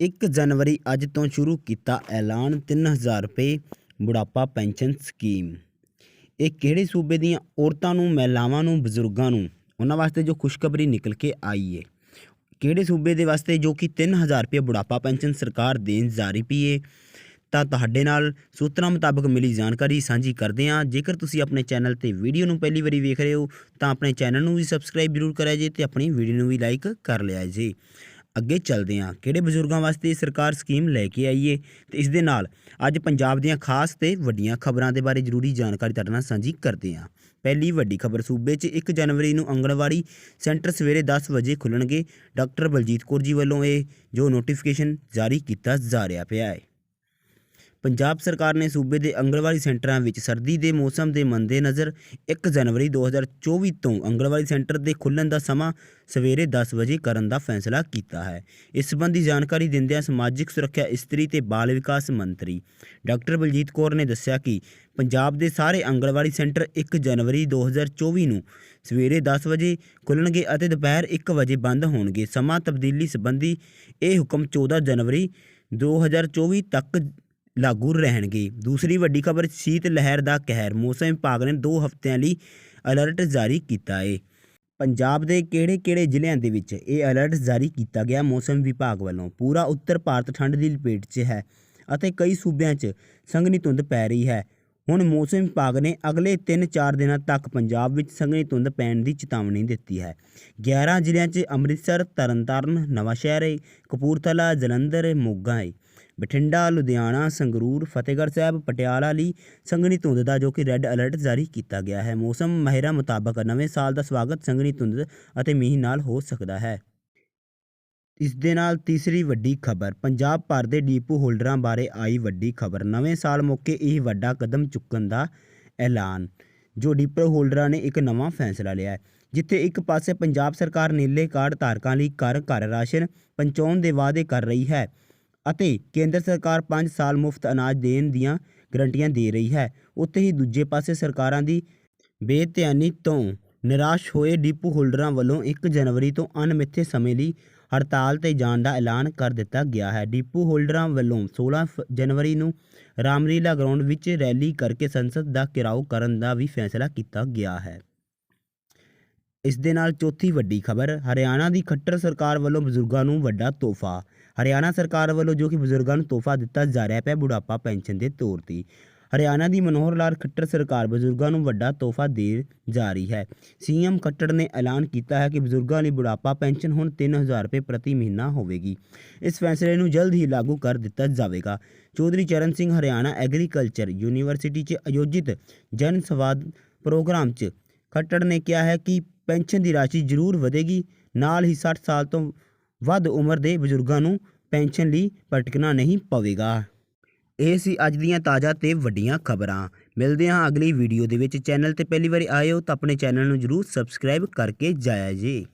1 ਜਨਵਰੀ ਅੱਜ ਤੋਂ ਸ਼ੁਰੂ ਕੀਤਾ ਐਲਾਨ 3000 ਰੁਪਏ ਬੁਢਾਪਾ ਪੈਨਸ਼ਨ ਸਕੀਮ। ਇਹ ਕਿਹੜੇ ਸੂਬੇ ਦੀਆਂ ਔਰਤਾਂ ਨੂੰ, ਮਹਿਲਾਵਾਂ ਨੂੰ, ਬਜ਼ੁਰਗਾਂ ਨੂੰ, ਉਹਨਾਂ ਵਾਸਤੇ ਜੋ ਖੁਸ਼ਖਬਰੀ ਨਿਕਲ ਕੇ ਆਈ ਹੈ ਕਿਹੜੇ ਸੂਬੇ ਦੇ ਵਾਸਤੇ ਜੋ ਕਿ 3000 ਰੁਪਏ ਬੁਢਾਪਾ ਪੈਨਸ਼ਨ ਸਰਕਾਰ ਦੇਣ ਜਾ ਰਹੀ ਪਈ ਹੈ ਤਾਂ ਤੁਹਾਡੇ ਨਾਲ ਸੂਤਰਾਂ ਮੁਤਾਬਕ ਮਿਲੀ ਜਾਣਕਾਰੀ ਸਾਂਝੀ ਕਰਦੇ ਹਾਂ। ਜੇਕਰ ਤੁਸੀਂ ਆਪਣੇ ਚੈਨਲ ਤੇ ਵੀਡੀਓ ਨੂੰ ਪਹਿਲੀ ਵਾਰੀ ਵੇਖ ਰਹੇ ਹੋ, ਤਾਂ ਆਪਣੇ ਚੈਨਲ ਨੂੰ ਵੀ ਸਬਸਕ੍ਰਾਈਬ ਜ਼ਰੂਰ ਕਰਿਆ ਜੇ ਤੇ ਆਪਣੀ ਵੀਡੀਓ ਨੂੰ ਵੀ ਲਾਈਕ ਕਰ ਲਿਆ ਜੇ। ਅੱਗੇ ਚੱਲਦੇ ਹਾਂ। ਕਿਹੜੇ ਬਜ਼ੁਰਗਾਂ ਵਾਸਤੇ ਸਰਕਾਰ ਸਕੀਮ ਲੈ ਕੇ ਆਈ ਏ? ਤੇ ਇਸ ਦੇ ਨਾਲ ਅੱਜ ਪੰਜਾਬ ਦੀਆਂ ਖਾਸ ਤੇ ਵੱਡੀਆਂ ਖਬਰਾਂ ਦੇ ਬਾਰੇ ਜ਼ਰੂਰੀ ਜਾਣਕਾਰੀ ਤੁਹਾਡੇ ਨਾਲ ਸਾਂਝੀ ਕਰਦੇ ਹਾਂ। ਪਹਿਲੀ ਵੱਡੀ ਖਬਰ, ਸੂਬੇ 'ਚ 1 ਜਨਵਰੀ ਨੂੰ ਅੰਗਣਵਾੜੀ ਸੈਂਟਰ ਸਵੇਰੇ 10 ਵਜੇ ਖੁੱਲਣਗੇ। ਡਾਕਟਰ ਬਲਜੀਤ ਕੌਰ ਜੀ ਵੱਲੋਂ ਇਹ ਜੋ ਨੋਟੀਫਿਕੇਸ਼ਨ ਜਾਰੀ ਕੀਤਾ ਜਾ ਰਿਹਾ ਪਿਆ ਹੈ। ਪੰਜਾਬ ਸਰਕਾਰ ਨੇ ਸੂਬੇ ਦੇ ਅੰਗਣਵਾੜੀ ਸੈਂਟਰਾਂ ਵਿੱਚ ਸਰਦੀ ਦੇ ਮੌਸਮ ਦੇ ਮੱਦੇਨਜ਼ਰ 1 ਜਨਵਰੀ 2024 ਤੋਂ ਅੰਗਣਵਾੜੀ ਸੈਂਟਰ ਦੇ ਖੁੱਲ੍ਹਣ ਦਾ ਸਮਾਂ ਸਵੇਰੇ 10 ਵਜੇ ਕਰਨ ਦਾ ਫੈਸਲਾ ਕੀਤਾ ਹੈ। ਇਸ ਸੰਬੰਧੀ ਜਾਣਕਾਰੀ ਦਿੰਦਿਆਂ ਸਮਾਜਿਕ ਸੁਰੱਖਿਆ ਇਸਤਰੀ ਤੇ ਬਾਲ ਵਿਕਾਸ ਮੰਤਰੀ ਡਾਕਟਰ ਬਲਜੀਤ ਕੌਰ ਨੇ ਦੱਸਿਆ ਕਿ ਪੰਜਾਬ ਦੇ ਸਾਰੇ ਅੰਗਣਵਾੜੀ ਸੈਂਟਰ 1 ਜਨਵਰੀ 2024 ਨੂੰ ਸਵੇਰੇ 10 ਵਜੇ ਖੁੱਲਣਗੇ ਅਤੇ ਦੁਪਹਿਰ 1 ਵਜੇ ਬੰਦ ਹੋਣਗੇ। ਸਮਾਂ ਤਬਦੀਲੀ ਸੰਬੰਧੀ ਇਹ ਹੁਕਮ 14 ਜਨਵਰੀ 2024 ਤੱਕ ਲਾਗੂ ਰਹਿਣਗੇ। ਦੂਸਰੀ ਵੱਡੀ ਖਬਰ ਸ਼ੀਤ ਲਹਿਰ ਦਾ ਕਹਿਰ। ਮੌਸਮ ਵਿਭਾਗ ਨੇ 2 ਹਫ਼ਤਿਆਂ ਲਈ ਅਲਰਟ ਜਾਰੀ ਕੀਤਾ ਹੈ ਪੰਜਾਬ ਦੇ ਕਿਹੜੇ-ਕਿਹੜੇ ਜ਼ਿਲ੍ਹਿਆਂ ਦੇ ਵਿੱਚ ਇਹ ਅਲਰਟ ਜਾਰੀ ਕੀਤਾ ਗਿਆ ਮੌਸਮ ਵਿਭਾਗ ਵੱਲੋਂ? ਪੂਰਾ ਉੱਤਰ ਭਾਰਤ ਠੰਡ ਦੀ ਲਪੇਟ 'ਚ ਹੈ ਅਤੇ ਕਈ ਸੂਬਿਆਂ 'ਚ ਸੰਘਣੀ ਧੁੰਦ ਪੈ ਰਹੀ ਹੈ। ਹੁਣ ਮੌਸਮ ਵਿਭਾਗ ਨੇ ਅਗਲੇ 3-4 ਦਿਨਾਂ ਤੱਕ ਪੰਜਾਬ ਵਿੱਚ ਸੰਘਣੀ ਧੁੰਦ ਪੈਣ ਦੀ ਚੇਤਾਵਨੀ ਦਿੱਤੀ ਹੈ। 11 ਜ਼ਿਲ੍ਹਿਆਂ 'ਚ ਅੰਮ੍ਰਿਤਸਰ ਤਰਨਤਾਰਨ ਨਵਾਂਸ਼ਹਿਰ ਏ, ਕਪੂਰਥਲਾ ਜਲੰਧਰ ਮੋਗਾ ਏ। ਬਠਿੰਡਾ, ਲੁਧਿਆਣਾ, ਸੰਗਰੂਰ, ਫਤਿਹਗੜ੍ਹ ਸਾਹਿਬ, ਪਟਿਆਲਾ ਲਈ ਸੰਘਣੀ ਧੁੰਦ ਦਾ ਜੋ ਕਿ ਰੈੱਡ ਅਲਰਟ ਜਾਰੀ ਕੀਤਾ ਗਿਆ ਹੈ। ਮੌਸਮ ਮਾਹਿਰਾਂ ਮੁਤਾਬਕ ਨਵੇਂ ਸਾਲ ਦਾ ਸਵਾਗਤ ਸੰਘਣੀ ਧੁੰਦ ਅਤੇ ਮੀਂਹ ਨਾਲ ਹੋ ਸਕਦਾ ਹੈ। ਇਸ ਦੇ ਨਾਲ ਤੀਸਰੀ ਵੱਡੀ ਖਬਰ, ਪੰਜਾਬ ਭਰ ਦੇ ਡੀਪੂ ਹੋਲਡਰਾਂ ਬਾਰੇ ਆਈ ਵੱਡੀ ਖਬਰ। ਨਵੇਂ ਸਾਲ ਮੌਕੇ ਇਹ ਵੱਡਾ ਕਦਮ ਚੁੱਕਣ ਦਾ ਐਲਾਨ, ਜੋ ਡੀਪੂ ਹੋਲਡਰਾਂ ਨੇ ਇੱਕ ਨਵਾਂ ਫੈਸਲਾ ਲਿਆ ਹੈ, ਜਿੱਥੇ ਇੱਕ ਪਾਸੇ ਪੰਜਾਬ ਸਰਕਾਰ ਨੀਲੇ ਕਾਰਡ ਧਾਰਕਾਂ ਲਈ ਘਰ ਘਰ ਰਾਸ਼ਨ ਪਹੁੰਚਾਉਣ ਦੇ ਵਾਅਦੇ ਕਰ ਰਹੀ ਹੈ। ਅਤੇ ਕੇਂਦਰ ਸਰਕਾਰ 5 ਸਾਲ ਮੁਫਤ ਅਨਾਜ ਦੇਣ ਦੀਆਂ ਗਰੰਟੀਆਂ ਦੇ ਰਹੀ ਹੈ। ਉੱਥੇ ਹੀ ਦੂਜੇ ਪਾਸੇ ਸਰਕਾਰਾਂ ਦੀ ਬੇਧਿਆਨੀ ਤੋਂ ਨਿਰਾਸ਼ ਹੋਏ ਡਿਪੂ ਹੋਲਡਰਾਂ ਵੱਲੋਂ 1 ਜਨਵਰੀ ਤੋਂ ਅਣਮਿੱਥੇ ਸਮੇਂ ਲਈ ਹੜਤਾਲ ਤੇ ਜਾਣ ਦਾ ਐਲਾਨ ਕਰ ਦਿੱਤਾ ਗਿਆ ਹੈ। ਡਿਪੂ ਹੋਲਡਰਾਂ ਵੱਲੋਂ 16 ਫ- ਜਨਵਰੀ ਨੂੰ ਰਾਮਲੀਲਾ ਗਰਾਊਂਡ ਵਿੱਚ ਰੈਲੀ ਕਰਕੇ ਸੰਸਦ ਦਾ ਘਿਰਾਓ ਕਰਨ ਦਾ ਵੀ ਫੈਸਲਾ ਕੀਤਾ ਗਿਆ ਹੈ। ਇਸ ਦੇ ਨਾਲ ਚੌਥੀ ਵੱਡੀ ਖਬਰ, ਹਰਿਆਣਾ ਦੀ ਖੱਟਰ ਸਰਕਾਰ ਵੱਲੋਂ ਬਜ਼ੁਰਗਾਂ ਨੂੰ ਵੱਡਾ ਤੋਹਫਾ ਹਰਿਆਣਾ ਸਰਕਾਰ ਵੱਲੋਂ ਜੋ ਕਿ ਬਜ਼ੁਰਗਾਂ ਨੂੰ ਤੋਹਫਾ ਦਿੱਤਾ ਜਾ ਰਿਹਾ ਪਿਆ ਬੁਢਾਪਾ ਪੈਨਸ਼ਨ ਦੇ ਤੌਰ ਤੇ, ਹਰਿਆਣਾ ਦੀ ਮਨੋਹਰ ਲਾਲ ਖੱਟਰ ਸਰਕਾਰ ਬਜ਼ੁਰਗਾਂ ਨੂੰ ਵੱਡਾ ਤੋਹਫਾ ਦੇ ਜਾ ਰਹੀ ਹੈ। ਸੀਐਮ ਖੱਟੜ ਨੇ ਐਲਾਨ ਕੀਤਾ ਹੈ ਕਿ ਬਜ਼ੁਰਗਾਂ ਲਈ ਬੁਢਾਪਾ ਪੈਨਸ਼ਨ ਹੁਣ 3000 ਰੁਪਏ ਪ੍ਰਤੀ ਮਹੀਨਾ ਹੋਵੇਗੀ। ਇਸ ਫੈਸਲੇ ਨੂੰ ਜਲਦ ਹੀ ਲਾਗੂ ਕਰ ਦਿੱਤਾ ਜਾਵੇਗਾ। ਚੌਧਰੀ ਚਰਨ ਸਿੰਘ ਹਰਿਆਣਾ ਐਗਰੀਕਲਚਰ ਯੂਨੀਵਰਸਿਟੀ 'ਚ ਆਯੋਜਿਤ ਜਨ ਸੰਵਾਦ ਪ੍ਰੋਗਰਾਮ 'ਚ ਖੱਟੜ ਨੇ ਕਿਹਾ ਹੈ ਕਿ ਪੈਨਸ਼ਨ ਦੀ ਰਾਸ਼ੀ ਜ਼ਰੂਰ ਵਧੇਗੀ, ਨਾਲ ਹੀ 60 ਸਾਲ ਤੋਂ ਵੱਧ ਉਮਰ ਦੇ ਬਜ਼ੁਰਗਾਂ ਨੂੰ ਪੈਨਸ਼ਨ ਲਈ ਭਟਕਣਾ ਨਹੀਂ ਪਵੇਗਾ। ਇਹ ਸੀ ਅੱਜ ਦੀਆਂ ਤਾਜ਼ਾ ਤੇ ਵੱਡੀਆਂ ਖਬਰਾਂ। ਮਿਲਦੇ ਹਾਂ ਅਗਲੀ ਵੀਡੀਓ ਦੇ ਵਿੱਚ। ਚੈਨਲ ਤੇ ਪਹਿਲੀ ਵਾਰੀ ਆਏ ਹੋ ਤਾਂ ਆਪਣੇ ਚੈਨਲ ਨੂੰ ਜਰੂਰ ਸਬਸਕ੍ਰਾਈਬ ਕਰਕੇ ਜਾਇਆ ਜੀ।